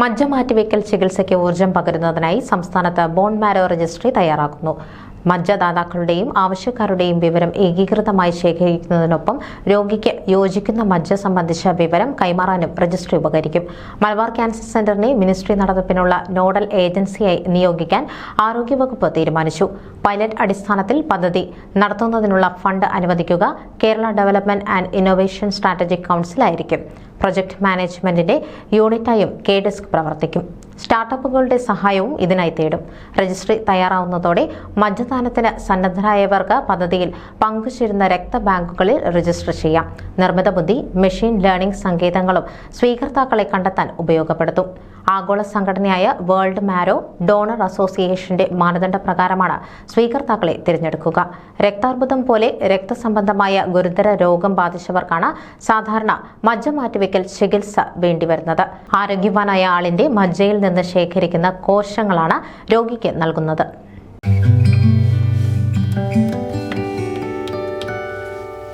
മജ്ജ മാറ്റിവെക്കൽ ചികിത്സയ്ക്ക് ഊർജം പകരുന്നതിനായി സംസ്ഥാനത്ത് ബോൺ മാരോ രജിസ്ട്രി തയ്യാറാക്കുന്നു. മജ്ജദാതാക്കളുടെയും ആവശ്യക്കാരുടെയും വിവരം ഏകീകൃതമായി ശേഖരിക്കുന്നതിനൊപ്പം രോഗിക്ക് യോജിക്കുന്ന മജ്ജ സംബന്ധിച്ച വിവരം കൈമാറാനും രജിസ്ട്രി ഉപകരിക്കും. മലബാർ ക്യാൻസർ സെന്ററിനെ മിനിസ്ട്രി നടത്തിപ്പിനുള്ള നോഡൽ ഏജൻസിയായി നിയോഗിക്കാൻ ആരോഗ്യവകുപ്പ് തീരുമാനിച്ചു. പൈലറ്റ് അടിസ്ഥാനത്തിൽ പദ്ധതി നടത്തുന്നതിനുള്ള ഫണ്ട് അനുവദിക്കുക Kerala development and innovation strategic കൗൺസിലായിരിക്കും. Project മാനേജ്മെന്റിന്റെ യൂണിറ്റായും കെ ഡെസ്ക് പ്രവർത്തിക്കും. സ്റ്റാർട്ടപ്പുകളുടെ സഹായവും ഇതിനായി തേടും. രജിസ്ട്രി തയ്യാറാവുന്നതോടെ മദ്യദാനത്തിന് സന്നദ്ധരായവർക്ക് പദ്ധതിയിൽ പങ്കുചേരുന്ന രക്തബാങ്കുകളിൽ രജിസ്റ്റർ ചെയ്യാം. നിർമ്മിത ബുദ്ധി മെഷീൻ ലേണിംഗ് സങ്കേതങ്ങളും സ്വീകർത്താക്കളെ കണ്ടെത്താൻ ഉപയോഗപ്പെടുത്തും. ആഗോള സംഘടനയായ വേൾഡ് മാരോ ഡോണർ അസോസിയേഷന്റെ മാനദണ്ഡ പ്രകാരമാണ് സ്വീകർത്താക്കളെ തിരഞ്ഞെടുക്കുക. രക്താർബുദം പോലെ രക്തസംബന്ധമായ ഗുരുതര രോഗം ബാധിച്ചവർക്കാണ് സാധാരണ മജ്ജ മാറ്റിവെക്കൽ ചികിത്സ വേണ്ടിവരുന്നത്. ആരോഗ്യവാനായ ആളിന്റെ മജ്ജയിൽ നിന്ന് ശേഖരിക്കുന്ന കോശങ്ങളാണ് രോഗിക്ക് നൽകുന്നത്.